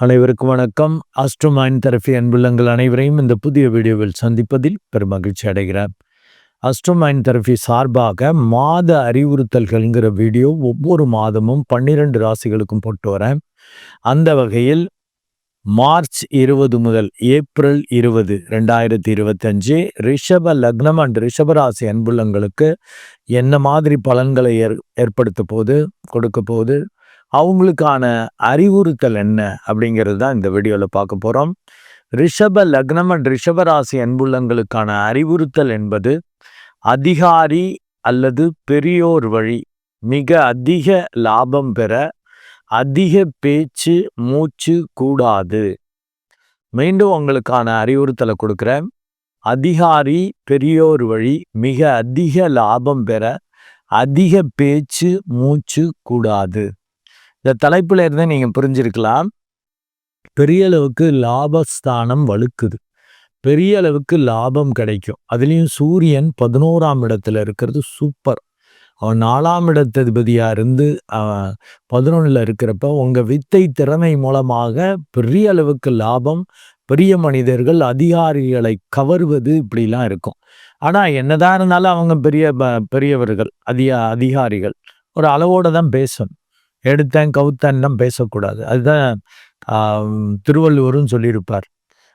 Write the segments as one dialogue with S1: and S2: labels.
S1: அனைவருக்கும் வணக்கம். அஸ்ட்ரோமைன் தெரபி அன்புள்ளங்கள் அனைவரையும் இந்த புதிய வீடியோவில் சந்திப்பதில் பெரும் மகிழ்ச்சி அடைகிறேன். அஸ்ட்ரோமைன் தெரபி சார்பாக மாத அறிவுறுத்தல்கள்ங்கிற வீடியோ ஒவ்வொரு மாதமும் பன்னிரண்டு ராசிகளுக்கும் போட்டு வரேன். அந்த வகையில் மார்ச் இருபது முதல் ஏப்ரல் இருபது ரெண்டாயிரத்தி இருபத்தஞ்சு ரிஷப லக்னம் அண்ட் ரிஷபராசி அன்புள்ளங்களுக்கு என்ன மாதிரி பலன்களை ஏற் ஏற்படுத்த போது கொடுக்க போகுது அவங்களுக்கான அறிவுறுத்தல் என்ன அப்படிங்கிறது தான் இந்த வீடியோவில் பார்க்க போகிறோம் ரிஷப லக்னம் அண்ட் ரிஷபராசி அன்புள்ளங்களுக்கான அறிவுறுத்தல் என்பது அதிகாரி அல்லது பெரியோர் வழி மிக அதிக லாபம் பெற அதிக பேச்சு மூச்சு கூடாது. மீண்டும் உங்களுக்கான அறிவுறுத்தலை கொடுக்குறேன். அதிகாரி பெரியோர் வழி மிக அதிக லாபம் பெற அதிக பேச்சு மூச்சு கூடாது. இந்த தலைப்பில் இருந்தே நீங்கள் புரிஞ்சிருக்கலாம். பெரிய அளவுக்கு லாபஸ்தானம் வலுக்குது. பெரிய அளவுக்கு லாபம் கிடைக்கும். அதுலேயும் சூரியன் பதினோராம் இடத்துல இருக்கிறது சூப்பர் அவன் நாலாம் இடத்ததிபதியாக இருந்து பதினொன்றில் இருக்கிறப்ப உங்கள் வித்தை திறமை மூலமாக பெரிய அளவுக்கு லாபம் பெரிய மனிதர்கள் அதிகாரிகளை கவர்வது இப்படிலாம் இருக்கும். ஆனால் என்னதான் இருந்தாலும் அவங்க பெரிய பெரியவர்கள் அதிக அதிகாரிகள். ஒரு அளவோடு தான் பேசணும். எடுத்தேன் கவுத்தன்லாம் பேசக்கூடாது. அதுதான் திருவள்ளுவரும் சொல்லியிருப்பார்.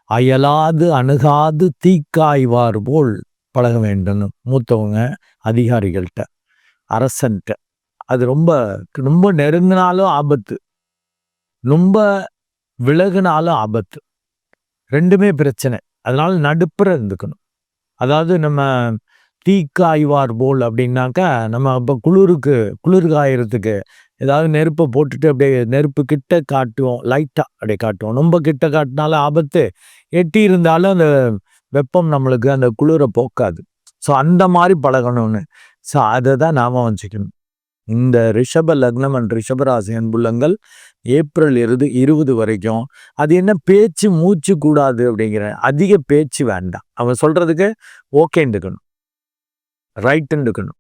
S1: அயலாது அணுகாது தீக்காய்வார் போல் பழக வேண்டும் மூத்தவங்க அதிகாரிகள்கிட்ட அரசன்கிட்ட அது ரொம்ப ரொம்ப நெருங்கினாலும் ஆபத்து. ரொம்ப விலகுனாலும் ஆபத்து. ரெண்டுமே பிரச்சனை. அதனால நடுப்புற இருந்துக்கணும். அதாவது நம்ம தீக்காய்வார் போல் அப்படின்னாக்கா நம்ம இப்போ குளிருக்கு குளிர் காயறதுக்கு ஏதாவது நெருப்பை போட்டுட்டு அப்படியே நெருப்பு கிட்ட காட்டுவோம் லைட்டாக அப்படியே காட்டுவோம். ரொம்ப கிட்ட காட்டினாலும் ஆபத்து. எட்டி இருந்தாலும் அந்த வெப்பம் நம்மளுக்கு அந்த குளிரை போக்காது. ஸோ அந்த மாதிரி பழகணும்னு. ஸோ அதை தான் நாம வச்சுக்கணும் இந்த ரிஷப லக்னம் அண்ட் ரிஷபராசி அன்புள்ளங்கள் ஏப்ரல் இருது இருபது வரைக்கும் அது என்ன பேச்சு மூச்சு கூடாது அப்படிங்கிற அதிக பேச்சு வேண்டாம். அவன் சொல்கிறதுக்கு ஓகேன்னு இருக்கணும். ரைட்டுன்னு இருக்கணும்.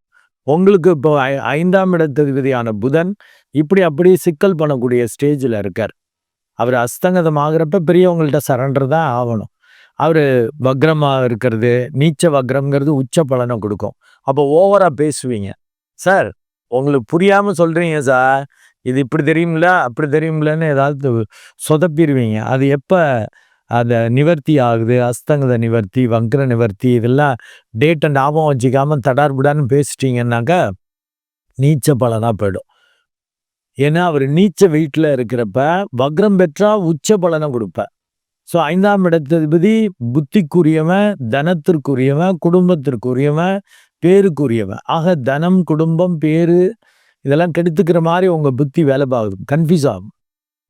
S1: உங்களுக்கு இப்போ ஐந்தாம் இடத்தகுதியான புதன் இப்படி அப்படி சிக்கல் பண்ணக்கூடிய ஸ்டேஜில் இருக்கார். அவர் அஸ்தங்கதம் ஆகிறப்ப பெரியவங்கள்ட்ட சரண்டர் தான் ஆகணும். அவர் வக்ரமாக இருக்கிறது நீச்ச வக்ரம்ங்கிறது உச்ச பலனை கொடுக்கும். அப்போ ஓவராக பேசுவீங்க. சார் உங்களுக்கு புரியாமல் சொல்கிறீங்க சார். இது இப்படி தெரியும்ல அப்படி தெரியும்லன்னு ஏதாவது சொதப்பிடுவீங்க. அது எப்போ அதை நிவர்த்தி ஆகுது அஸ்தங்கத நிவர்த்தி வக்ர நிவர்த்தி இதெல்லாம் டேட்டை ஞாபகம் வச்சுக்காமல் தடார்புடான்னு பேசிட்டீங்கன்னாக்கா நீச்ச பலனாக போயிடும். ஏன்னா அவர் நீச்ச வீட்டில் இருக்கிறப்ப வக்ரம் பெற்றா உச்ச பலனை கொடுப்பேன் ஸோ ஐந்தாம் இடத்ததிபதி புத்திக்குரியவன் தனத்திற்குரியவன் குடும்பத்திற்குரியவன் பேருக்குரியவன். ஆக தனம் குடும்பம் பேரு இதெல்லாம் கெடுத்துக்கிற மாதிரி உங்கள் புத்தி வேலை பார்க்குது. கன்ஃபியூஸ் ஆகும்.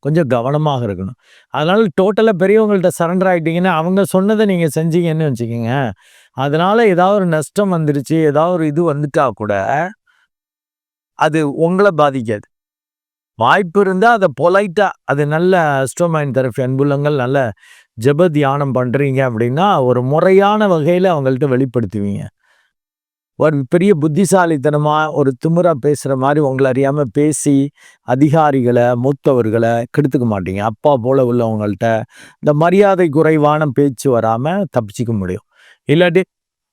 S1: கொஞ்சம் கவனமாக இருக்கணும். அதனால் டோட்டலாக பெரியவங்கள்ட்ட சரண்டர் ஆகிட்டீங்கன்னா அவங்க சொன்னதை நீங்கள் செஞ்சீங்கன்னு வச்சுக்கோங்க. அதனால் ஏதாவது ஒரு நஷ்டம் வந்துருச்சு ஏதாவது ஒரு இது வந்துட்டா கூட அது உங்களை பாதிக்காது. வாய்ப்பு இருந்தால் அதை பொலைட்டாக அது நல்ல அஸ்ட்ரோமைன் தெரப்பி அன்புள்ளங்கள் நல்ல ஜப தியானம் பண்ணுறீங்க அப்படின்னா ஒரு முறையான வகையில் அவங்கள்ட்ட வெளிப்படுத்துவீங்க. ஒரு பெரிய புத்திசாலித்தனமாக ஒரு திமுறா பேசுகிற மாதிரி உங்களை அறியாமல் பேசி அதிகாரிகளை மூத்தவர்களை கெடுத்துக்க மாட்டீங்க. அப்பா போல உள்ளவங்கள்ட்ட இந்த மரியாதை குறைவான பேச்சு வராமல் தப்பிச்சிக்க முடியும். இல்லாட்டி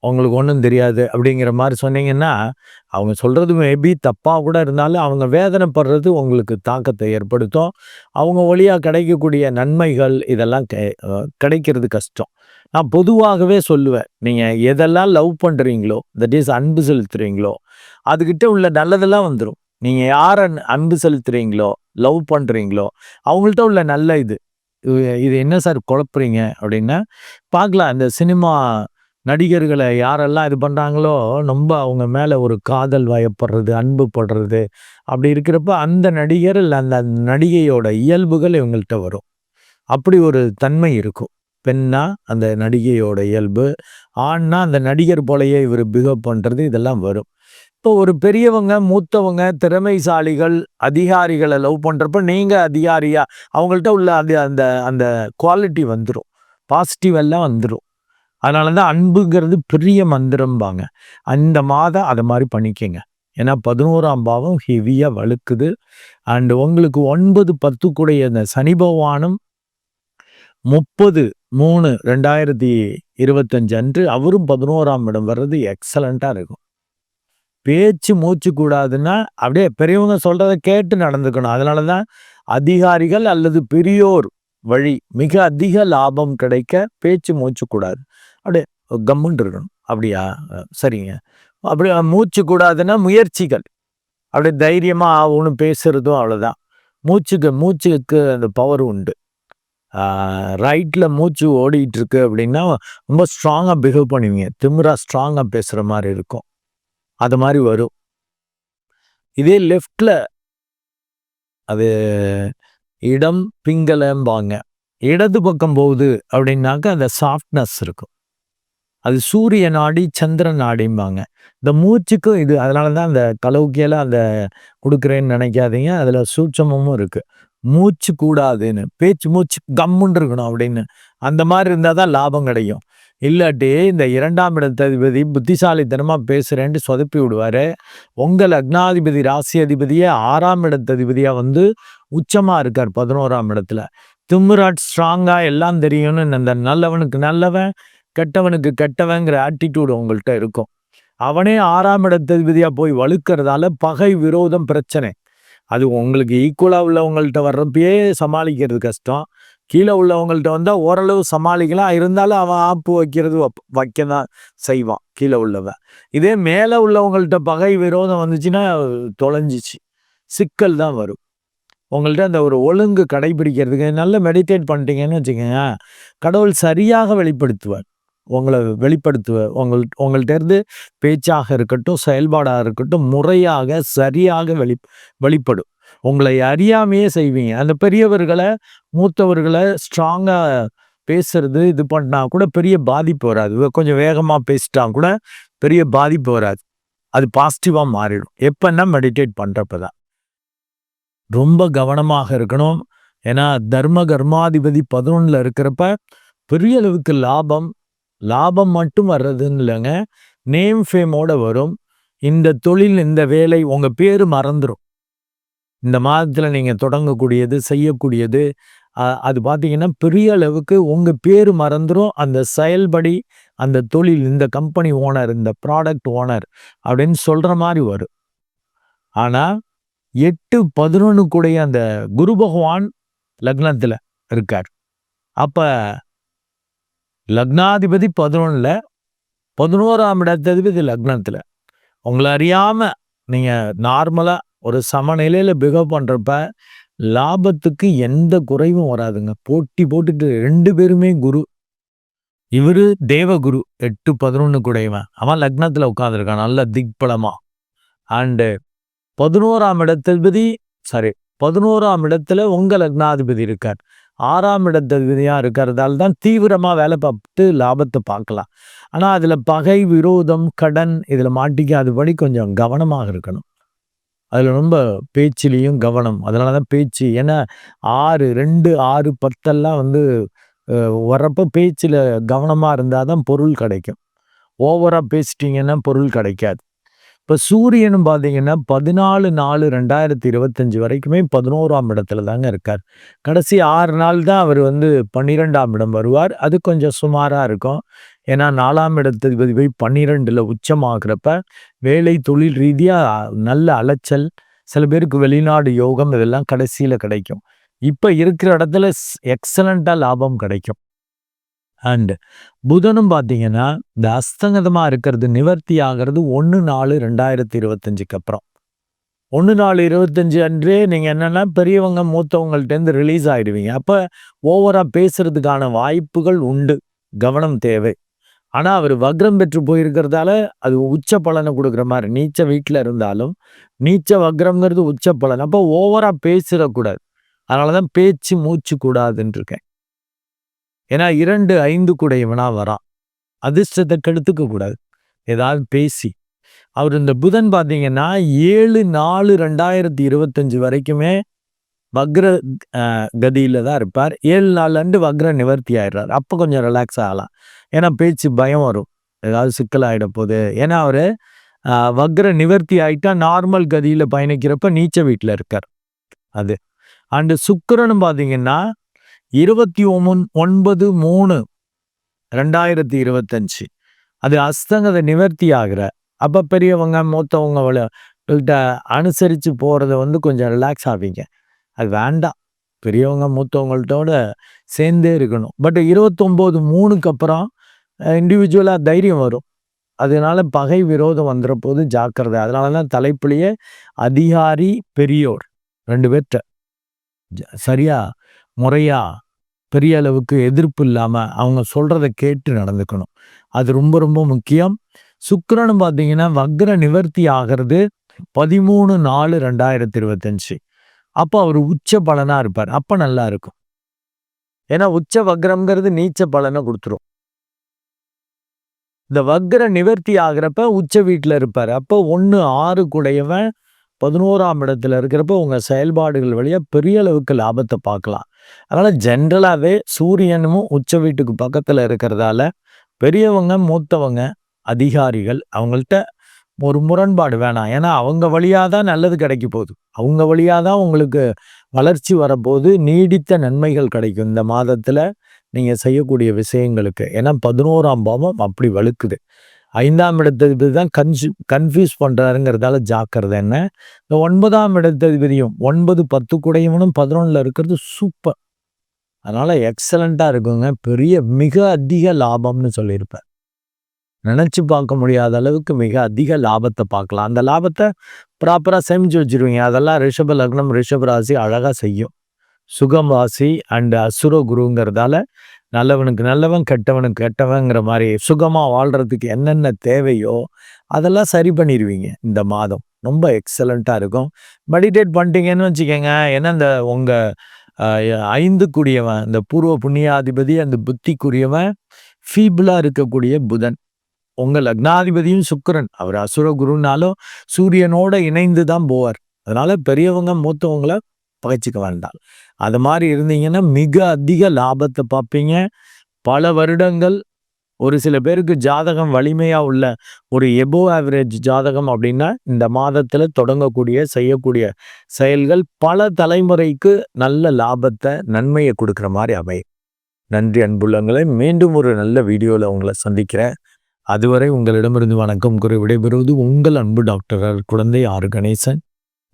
S1: அவங்களுக்கு ஒன்றும் தெரியாது அப்படிங்கிற மாதிரி சொன்னீங்கன்னா அவங்க சொல்கிறது மேபி தப்பாக கூட இருந்தாலும் அவங்க வேதனைப்படுறது உங்களுக்கு தாக்கத்தை ஏற்படுத்தும். அவங்க வழியாக கிடைக்கக்கூடிய நன்மைகள் இதெல்லாம் கிடைக்கிறது கஷ்டம். நான் பொதுவாகவே சொல்லுவேன். நீங்கள் எதெல்லாம் லவ் பண்ணுறீங்களோ தட் இஸ் அன்பு செலுத்துறீங்களோ அதுக்கிட்ட உள்ள நல்லதெல்லாம் வந்துடும் நீங்கள் யாரை அன்பு செலுத்துறீங்களோ லவ் பண்ணுறீங்களோ அவங்கள்ட்ட உள்ள நல்ல இது. இது என்ன சார் குழப்புறீங்க அப்படின்னா பார்க்கலாம். இந்த சினிமா நடிகர்களை யாரெல்லாம் இது பண்ணுறாங்களோ ரொம்ப அவங்க மேலே ஒரு காதல் வயப்படுறது அன்பு படுறது அப்படி இருக்கிறப்ப அந்த நடிகர் இல்லை அந்த நடிகையோட இயல்புகள் இவங்கள்ட்ட வரும். அப்படி ஒரு தன்மை இருக்கும். பெண்ணா அந்த நடிகையோட இயல்பு ஆண்னா அந்த நடிகர் போலையே இவர் பிகப் பண்ணுறது இதெல்லாம் வரும். இப்போ ஒரு பெரியவங்க மூத்தவங்க திறமைசாலிகள் அதிகாரிகளை லவ் பண்ணுறப்ப நீங்கள் அதிகாரியா அவங்கள்ட்ட உள்ள அது அந்த அந்த குவாலிட்டி வந்துடும் பாசிட்டிவ் எல்லாம் வந்துடும் அதனால தான் அன்புங்கிறது பெரிய மந்திரம்பாங்க. அந்த மாதம் அதை மாதிரி பண்ணிக்கங்க. ஏன்னா பதினோராம் பாவம் ஹெவியாக வழுக்குது. அண்டு உங்களுக்கு ஒன்பது பத்து கூடைய அந்த சனி பகவானும் முப்பது மூணு ரெண்டாயிரத்தி இருபத்தஞ்சு அன்று அவரும் பதினோராம் இடம் வர்றது எக்ஸலண்ட்டாக இருக்கும். பேச்சு மூச்சு கூடாதுன்னா அப்படியே பெரியவங்க சொல்கிறத கேட்டு நடந்துக்கணும். அதனால தான் அதிகாரிகள் அல்லது பெரியோர் வழி மிக அதிக லாபம் கிடைக்க பேச்சு மூச்சு கூடாது. அப்படியே கம்முன்ட்டு இருக்கணும். அப்படியா? சரிங்க. அப்படி மூச்சு கூடாதுன்னா முயற்சிகள். அப்படியே தைரியமாக ஒன்று பேசுகிறதும் அவ்வளோதான் மூச்சுக்கு மூச்சுக்கு அந்த பவர் உண்டு. ரைட்டில் மூச்சு ஓடிட்டுருக்கு அப்படின்னா ரொம்ப ஸ்ட்ராங்காக பிஹேவ் பண்ணுவீங்க. திமுறா ஸ்ட்ராங்காக பேசுகிற மாதிரி இருக்கும். அது மாதிரி வரும். இதே லெஃப்டில் அது இடம் பிங்கலம்பாங்க. இடது பக்கம் போகுது அப்படின்னாக்க அந்த சாஃப்ட்னஸ் இருக்கும். அது சூரிய நாடி சந்திர நாடிம்பாங்க இந்த மூச்சுக்கும் இது அதனால தான் அந்த கலவுக்கியெல்லாம் அந்த கொடுக்குறேன்னு நினைக்காதீங்க. அதில் சூட்சமும் இருக்குது மூச்சு கூடாதுன்னு பேச்சு மூச்சு கம்முன்னு இருக்கணும் அப்படின்னு. அந்த மாதிரி இருந்தால் தான் லாபம் கிடைக்கும். இல்லாட்டி இந்த இரண்டாம் இடத்ததிபதி புத்திசாலித்தனமாக பேசுகிறேன்ட்டு சொதப்பி விடுவார். உங்கள் அக்னாதிபதி ராசி அதிபதியே ஆறாம் இடத்ததிபதியாக வந்து உச்சமாக இருக்கார் பதினோராம் இடத்துல. திம்முராட் ஸ்ட்ராங்காக எல்லாம் தெரியும்னு அந்த நல்லவனுக்கு நல்லவன் கெட்டவனுக்கு கெட்டவங்கிற ஆட்டிடியூடு உங்கள்கிட்ட இருக்கும். அவனே ஆறாம் இடத்ததிபதியாக போய் வலுக்கிறதால பகை விரோதம் பிரச்சனை. அது உங்களுக்கு ஈக்குவலாக உள்ளவங்கள்ட்ட வர்றப்பயே சமாளிக்கிறது கஷ்டம். கீழே உள்ளவங்கள்ட்ட வந்தால் ஓரளவு சமாளிக்கலாம். இருந்தாலும் அவன் ஆப்பு வைக்கிறது வைக்க தான் செய்வான் கீழே உள்ளவன். இதே மேலே உள்ளவங்கள்ட்ட பகை விரோதம் வந்துச்சுன்னா தொலைஞ்சிச்சு. சிக்கல் தான் வரும். உங்கள்கிட்ட அந்த ஒரு ஒழுங்கு கடைபிடிக்கிறதுக்கு நல்ல மெடிடேட் பண்ணிட்டீங்கன்னு வச்சுக்கோங்க. கடவுள் சரியாக வெளிப்படுத்துவார். உங்களை வெளிப்படுத்துவ உங்கள் உங்கள்கிட்டருந்து பேச்சாக இருக்கட்டும் செயல்பாடாக இருக்கட்டும் முறையாக சரியாக வெளி வெளிப்படும். உங்களை அறியாமையே செய்வீங்க. அந்த பெரியவர்களை மூத்தவர்களை ஸ்ட்ராங்காக பேசுறது இது பண்ணால் கூட பெரிய பாதிப்பு வராது. கொஞ்சம் வேகமாக பேசிட்டா கூட பெரிய பாதிப்பு வராது. அது பாசிட்டிவாக மாறிடும். எப்போன்னா மெடிடேட் பண்ணுறப்ப தான் ரொம்ப கவனமாக இருக்கணும். ஏன்னா தர்ம கர்மாதிபதி பதினொன்றில் இருக்கிறப்ப பெரிய அளவுக்கு லாபம் லாபம் மட்டும் வர்றதுன்னு இல்லைங்க. நேம் ஃபேமோட வரும். இந்த தொழில் இந்த வேலை உங்கள் பேர் மறந்துடும் இந்த மாதத்தில் நீங்கள் தொடங்கக்கூடியது செய்யக்கூடியது அது பார்த்தீங்கன்னா பெரிய அளவுக்கு உங்கள் பேர் மறந்துடும் அந்த செயல்படி அந்த தொழில் இந்த கம்பெனி ஓனர் இந்த ப்ராடக்ட் ஓனர் அப்படின்னு சொல்கிற மாதிரி வரும். ஆனால் எட்டு பதினொன்று கூடிய அந்த குரு பகவான் லக்னத்தில் இருக்கார். அப்போ லக்னாதிபதி பதினொன்றில் பதினோராம் இடத்ததிபதி லக்னத்தில். உங்களை அறியாமல் நீங்கள் நார்மலாக ஒரு சமநிலையில் பிகவ் பண்ணுறப்ப லாபத்துக்கு எந்த குறைவும் வராதுங்க. போட்டி போட்டுட்டு ரெண்டு பேருமே குரு. இவர் தேவகுரு எட்டு பதினொன்று குடையவன் அவன் லக்னத்தில் உட்காந்துருக்கான் நல்ல திக்பலமாக அண்டு பதினோராம் இடத்ததிபதி சாரி பதினோராம் இடத்துல உங்கள் லக்னாதிபதி இருக்கார். ஆறாம் இடத்தகுதியாக இருக்கிறதால தான் தீவிரமாக வேலை பார்த்து லாபத்தை பார்க்கலாம். ஆனால் அதில் பகை விரோதம் கடன் இதில் மாட்டிக்காதபடி கொஞ்சம் கவனமாக இருக்கணும். அதில் ரொம்ப பேச்சிலையும் கவனம். அதனால தான் பேச்சு. ஏன்னா ஆறு ரெண்டு ஆறு பத்தெல்லாம் வந்து வரப்போ பேச்சில் கவனமாக இருந்தால் தான் பொருள் கிடைக்கும். ஓவராக பேசிட்டிங்கன்னா பொருள் கிடைக்காது. இப்போ சூரியனும் பார்த்தீங்கன்னா பதினாலு நாலு ரெண்டாயிரத்தி இருபத்தஞ்சு வரைக்குமே பதினோராம் இடத்துல தாங்க இருக்கார். கடைசி ஆறு நாள் தான் அவர் வந்து பன்னிரெண்டாம் இடம் வருவார். அது கொஞ்சம் சுமாராக இருக்கும். ஏன்னா நாலாம் இடத்துக்கு போய் பன்னிரெண்டில் உச்சமாகிறப்ப வேலை தொழில் ரீதியாக நல்ல அலைச்சல் சில பேருக்கு வெளிநாடு யோகம் இதெல்லாம் கடைசியில் கிடைக்கும். இப்போ இருக்கிற இடத்துல எக்ஸலண்ட்டாக லாபம் கிடைக்கும். அண்ட் புதனும் பார்த்தீங்கன்னா இந்த அஸ்தங்கதமாக இருக்கிறது நிவர்த்தி ஆகிறது ஒன்று நாலு ரெண்டாயிரத்தி இருபத்தஞ்சுக்கு அப்புறம். ஒன்று நாலு இருபத்தஞ்சு அன்றே நீங்கள் என்னென்னா பெரியவங்க மூத்தவங்கள்ட்டேருந்து ரிலீஸ் ஆகிடுவீங்க அப்போ ஓவராக பேசுகிறதுக்கான வாய்ப்புகள் உண்டு. கவனம் தேவை. ஆனால் அவர் வக்ரம் பெற்று போயிருக்கிறதால அது உச்ச பலனை கொடுக்குற மாதிரி நீச்ச வீட்டில் இருந்தாலும் நீச்ச வக்ரம்ங்கிறது உச்ச பலன். அப்போ ஓவராக பேசிடக்கூடாது. அதனால தான் பேச்சு மூச்சு கூடாதுன்னு இருக்கேன் ஏன்னா இரண்டு ஐந்து கூட இவனாக வரான் அதிர்ஷ்டத்தை கெடுத்துக்க கூடாது. ஏதாவது பேசி. அவர் இந்த புதன் பார்த்தீங்கன்னா ஏழு நாலு ரெண்டாயிரத்தி இருபத்தஞ்சு வரைக்குமே வக்ர கதியில் தான் இருப்பார். ஏழு நாள் அண்டு வக்ர நிவர்த்தி ஆயிடுறார். அப்போ கொஞ்சம் ரிலாக்ஸ் ஆகலாம். ஏன்னா பேச்சு பயம் வரும். ஏதாவது சிக்கலாகிட போகுது ஏன்னா அவர் வக்ர நிவர்த்தி ஆகிட்டா நார்மல் கதியில் பயணிக்கிறப்ப நீச்ச வீட்டில் இருக்கார். அது. அண்டு சுக்கரனும் பார்த்தீங்கன்னா இருபத்தி ஒன்று ஒன்பது மூணு ரெண்டாயிரத்தி இருபத்தஞ்சு. அது அஸ்தங்கதை நிவர்த்தி ஆகிற. அப்போ பெரியவங்க மூத்தவங்கள்ட்ட அனுசரித்து போகிறத வந்து கொஞ்சம் ரிலாக்ஸ் ஆவீங்க. அது வேண்டாம். பெரியவங்க மூத்தவங்கள்ட்டோட சேர்ந்தே இருக்கணும். பட் இருபத்தொம்போது மூணுக்கு அப்புறம் இண்டிவிஜுவலாக தைரியம் வரும். அதனால பகை விரோதம் வந்துற போது ஜாக்கிரதை. அதனால தான் தலைப்புலேயே அதிகாரி பெரியோர் ரெண்டு பேர்கிட்ட சரியா? முறையாக பெரிய அளவுக்கு எதிர்ப்பு இல்லாமல் அவங்க சொல்கிறத கேட்டு நடந்துக்கணும். அது ரொம்ப ரொம்ப முக்கியம். சுக்கரன் பார்த்தீங்கன்னா வக்ர நிவர்த்தி ஆகிறது பதிமூணு நாலு ரெண்டாயிரத்தி இருபத்தஞ்சு. அப்போ அவர் உச்ச பலனாக இருப்பார். அப்போ நல்லா இருக்கும். ஏன்னா உச்ச வக்ரம்ங்கிறது நீச்ச பலனை கொடுத்துரும். இந்த வக்ர நிவர்த்தி ஆகிறப்ப உச்ச வீட்டில் இருப்பார். அப்போ ஒன்று ஆறு கூடையவன் பதினோராம் இடத்துல இருக்கிறப்ப உங்கள் செயல்பாடுகள் வழியாக பெரிய அளவுக்கு லாபத்தை பார்க்கலாம். அதனால் ஜென்ரலாகவே சூரியனும் உச்ச வீட்டுக்கு பக்கத்தில் இருக்கிறதால பெரியவங்க மூத்தவங்க அதிகாரிகள் அவங்கள்ட்ட ஒரு முரண்பாடு வேணாம். ஏன்னா அவங்க வழியாக தான் நல்லது கிடைக்க போகுது. அவங்க வழியாக தான் உங்களுக்கு வளர்ச்சி வரப்போது நீடித்த நன்மைகள் கிடைக்கும் இந்த மாதத்தில் நீங்கள் செய்யக்கூடிய விஷயங்களுக்கு. ஏன்னா பதினோராம் பாவம் அப்படி வலுக்குது ஐந்தாம் இடத்ததிபதி தான் கன்ஃபியூ கன்ஃபியூஸ் பண்ணுறாருங்கிறதால ஜாக்கிரதை என்ன? இந்த ஒன்பதாம் இடத்ததிபதியும் ஒன்பது பத்து குடையவனும் பதினொன்றில் இருக்கிறது சூப்பர் அதனால் எக்ஸலண்ட்டாக இருக்குங்க. பெரிய மிக அதிக லாபம்னு சொல்லியிருப்பேன் நினச்சி பார்க்க முடியாத அளவுக்கு மிக அதிக லாபத்தை பார்க்கலாம். அந்த லாபத்தை ப்ராப்பராக சேமித்து வச்சுருவீங்க. அதெல்லாம் ரிஷப லக்னம் ரிஷப ராசி அழகாக செய்யும். சுகம் ராசி அண்டு அசுர குருங்கிறதால நல்லவனுக்கு நல்லவன் கெட்டவனுக்கு கெட்டவங்கிற மாதிரி சுகமாக வாழ்கிறதுக்கு என்னென்ன தேவையோ அதெல்லாம் சரி பண்ணிடுவீங்க இந்த மாதம். ரொம்ப எக்ஸலண்ட்டாக இருக்கும். மெடிடேட் பண்ணிட்டீங்கன்னு வச்சுக்கோங்க. ஏன்னா இந்த உங்கள் ஐந்து கூடியவன் இந்த பூர்வ புண்ணியாதிபதி அந்த புத்திக்குரியவன் ஃபீபிளாக இருக்கக்கூடிய புதன். உங்கள் லக்னாதிபதியும் சுக்கரன். அவர் அசுர குருனாலும் சூரியனோட இணைந்து தான் போவார். அதனால் பெரியவங்க மூத்தவங்களை பகைச்சிக்க வேண்டாம். அது மாதிரி இருந்தீங்கன்னா மிக அதிக லாபத்தை பார்ப்பீங்க. பல வருடங்கள் ஒரு சில பேருக்கு ஜாதகம் வலிமையாக உள்ள ஒரு எபோ ஆவரேஜ் ஜாதகம் அப்படின்னா இந்த மாதத்தில் தொடங்கக்கூடிய செய்யக்கூடிய செயல்கள் பல தலைமுறைக்கு நல்ல லாபத்தை நன்மையை கொடுக்குற மாதிரி அமையும். நன்றி அன்புள்ளங்களை மீண்டும் ஒரு நல்ல வீடியோவில் உங்களை சந்திக்கிறேன். அதுவரை உங்களிடமிருந்து வணக்கம் கூறி விடைபெறுவது உங்கள் அன்பு டாக்டர் குழந்தை ஆறு கணேசன்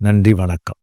S1: நன்றி வணக்கம்.